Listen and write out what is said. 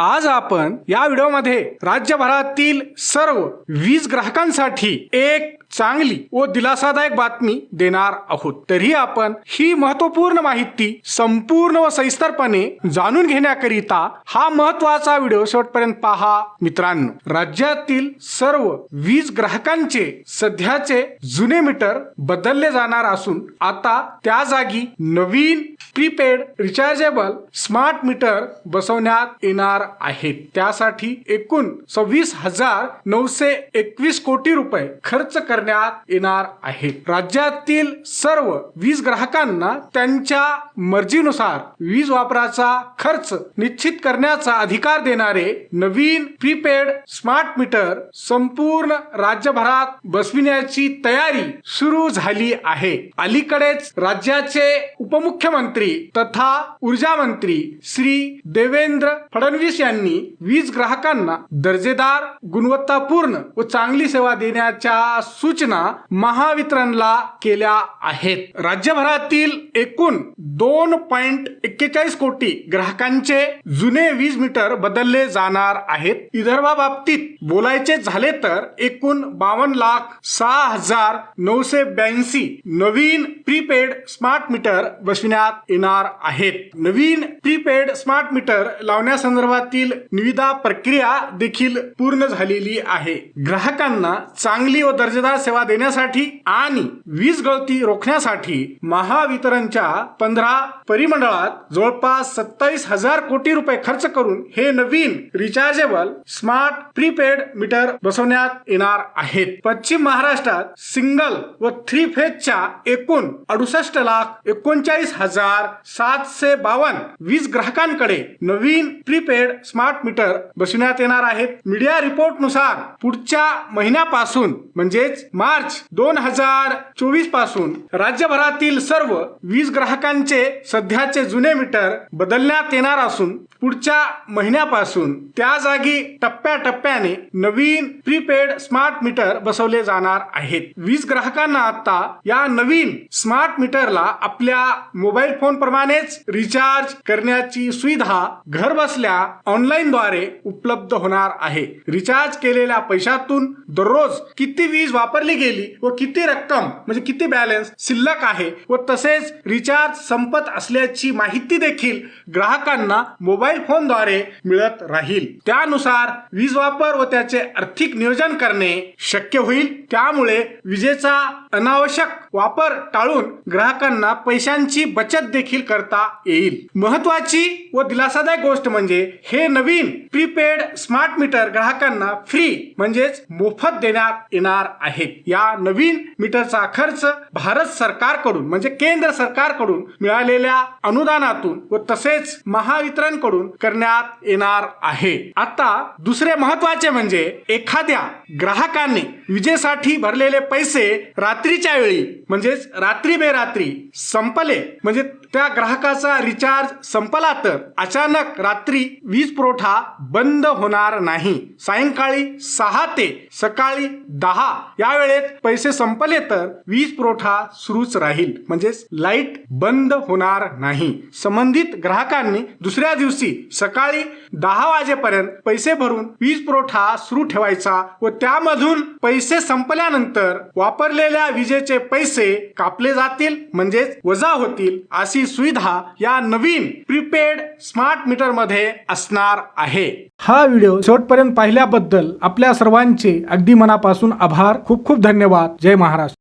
आज आपण या व्हिडिओमध्ये राज्यभरातील सर्व वीज ग्राहकांसाठी एक चांगली व दिलासादायक बातमी देणार आहोत. तरी आपण ही महत्त्वपूर्ण माहिती संपूर्ण व सविस्तरपणे जाणून घेण्याकरिता हा महत्त्वाचा व्हिडिओ शेवटपर्यंत पहा. मित्रांनो राज्यातील सर्व वीज ग्राहकांचे सध्याचे जुने मीटर बदलले जाणार असून आता त्या जागी नवीन प्रीपेड रिचार्जेबल स्मार्ट मीटर बसवण्यात येणार आहेत त्यासाठी एकूण सव्वीस हजार नऊशे एकवीस कोटी रुपये खर्च करण्यात येणार आहेत राज्यातील सर्व वीज ग्राहकांना त्यांच्या मर्जीनुसार वीज वापराचा खर्च निश्चित करण्याचा अधिकार देणारे नवीन प्रीपेड स्मार्ट मीटर संपूर्ण राज्यभरात बसविण्याची तयारी सुरू झाली आहे. अलीकडेच राज्याचे उपमुख्यमंत्री तथा ऊर्जा मंत्री श्री देवेंद्र फडणवीस यांनी वीज ग्राहकांना दर्जेदार गुणवत्तापूर्ण व चांगली सेवा देण्याच्या सूचना महावितरणला केल्या आहेत. राज्यभरातील एकूण दोन पॉइंट एक्केचाळीस कोटी ग्राहकांचे जुने वीज मीटर बदलले जाणार आहेत. विदर्भाबाबतीत बोलायचे झाले तर एकूण बावन्न लाख सहा हजार नऊशे ब्याऐंशी नवीन प्रीपेड स्मार्ट मीटर बसविण्यात येणार आहेत. नवीन प्रीपेड स्मार्ट मीटर लावण्यासंदर्भातील निविदा प्रक्रिया देखील पूर्ण झालेली आहे. ग्राहकांना चांगली व दर्जेदार सेवा देण्यासाठी आणि वीज गळती रोखण्यासाठी महावितरणच्या पंधरा परिमंडळात जवळपास सत्तावीस हजार कोटी रुपये खर्च करून हे नवीन रिचार्जेबल स्मार्ट प्रीपेड मीटर बसवण्यात येणार आहेत. पश्चिम महाराष्ट्रात सिंगल व थ्री फेजच्या एकूण अडुसष्ट लाख एकोणचाळीस हजार सातशे बावन्न वीज ग्राहकांकडे नवीन प्रीपेड स्मार्ट मीटर बसविण्यात येणार आहेत. मीडिया रिपोर्टनुसार पुढच्या महिन्यापासून म्हणजेच मार्च दोन हजार चोवीसपासून राज्यभरातील सर्व वीज ग्राहकांचे सध्याचे जुने मीटर बदलण्यात येणार असून पुढच्या महिन्यापासून त्या जागी टप्प्याटप्प्याने नवीन प्रीपेड स्मार्ट मीटर बसवले जाणार आहेत. वीज ग्राहकांना आता या नवीन स्मार्ट मीटरला आपल्या मोबाईल फोन प्रमाणेच रिचार्ज करण्याची सुविधा घर बसल्या ऑनलाईन द्वारे उपलब्ध होणार आहे. रिचार्ज केलेल्या पैशातून दररोज किती वीज वापरली गेली व किती रक्कम म्हणजे किती बॅलन्स शिल्लक आहे व तसेच रिचार्ज संपत असल्याची माहिती देखील ग्राहकांना मोबाईल फोनद्वारे मिळत राहील. त्यानुसार वीज वापर व त्याचे आर्थिक नियोजन करणे शक्य होईल. त्यामुळे विजेचा अनावश्यक वापर टाळून ग्राहकांना पैशांची बचत देखील करता येईल. महत्वाची व दिलासादायक गोष्ट म्हणजे हे नवीन प्रीपेड स्मार्ट मीटर ग्राहकांना फ्री म्हणजेच मोफत देण्यात येणार आहे. या नवीन मीटरचा खर्च भारत सरकारकडून म्हणजे केंद्र सरकारकडून मिळालेल्या अनुदानातून व तसेच महावितरणकडून करण्यात येणार आहे. आता दुसरे महत्त्वाचे म्हणजे एखाद्या ग्राहकाने विजेसाठी भरलेले पैसे रात्रीच्या वेळी म्हणजेच रात्री बेरात्री संपले म्हणजे त्या ग्राहकाचा रिचार्ज संपला तर अचानक रात्री वीज पुरवठा बंद होणार नाही. सायंकाळी सहा ते सकाळी दहा या वेळेत पैसे संपले तर वीज पुरवठा सुरूच राहील. म्हणजेच लाइट बंद होणार नाही. संबंधित ग्राहकांनी दुसऱ्या दिवशी सकाळी दहा वाजेपर्यंत पैसे भरून वीज पुरवठा सुरू ठेवायचा व त्यामधून पैसे संपल्यानंतर वापरलेल्या विजेचे पैसे कापले जातील म्हणजेच वजा होतील अशी सुविधा या नवीन प्रीपेड स्मार्ट मीटरमध्ये असणार आहे. हा व्हिडिओ शेवटपर्यंत पाहिल्याबद्दल आपल्या सर्वांचे अगदी मनापासून आभार. खूप खूप धन्यवाद. जय महाराष्ट्र.